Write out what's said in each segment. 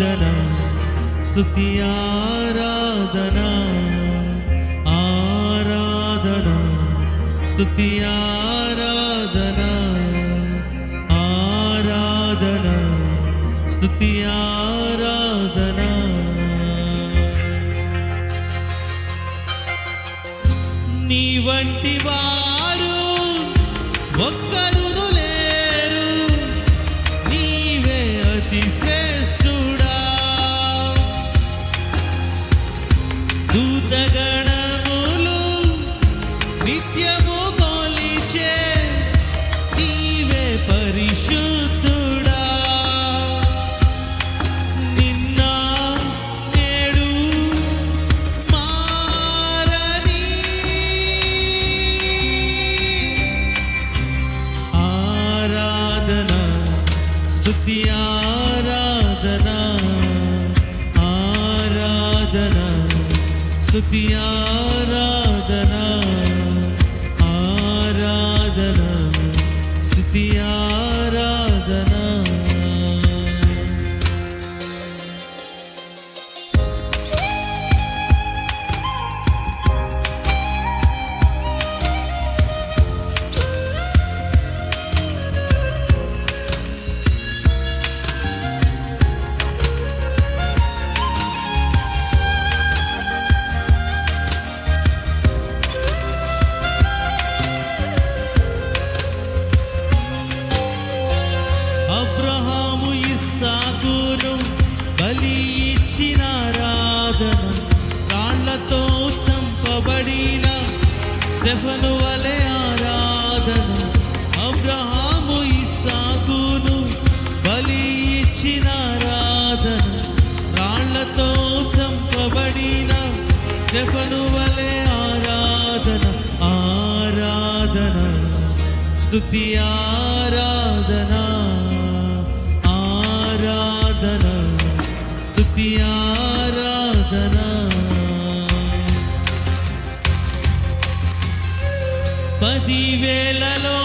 ఆరాధన స్థుతి ఆరాధన ఆరాధన స్థుతి ఆరాధన ఆరాధన స్థుతి ఆరాధన. నీ వంటి వారు ఒక్కరు స్తుతి రాళ్ళతో చంపబడిన స్టెఫను వలె ఆరాధన. అబ్రహాము ఇస్సాకును బలి ఇచ్చిన ఆరాధన. రాళ్ళతో చంపబడిన స్టెఫను వలె ఆరాధన ఆరాధన. స్తుతి ఆరాధన. పదివేలలో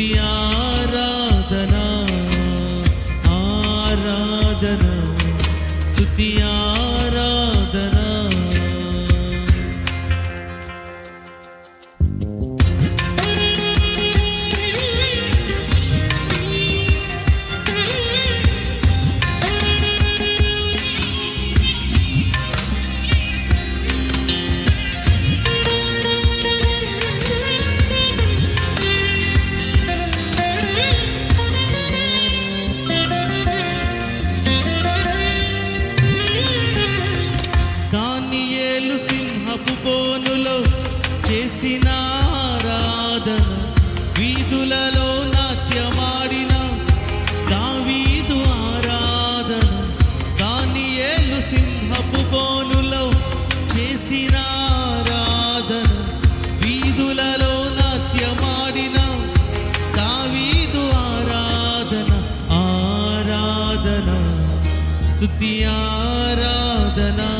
స్తుతి సింహపు చేసిన ఆరాధన. వీధులలో నాట్యమాడిన దావీదు ఆరాధన. దానియేలు సింహపు బోనులో చేసిన ఆరాధన. వీధులలో నాట్యమాడిన దావీదు ఆరాధన. ఆరాధన. స్తుతి ఆరాధనా.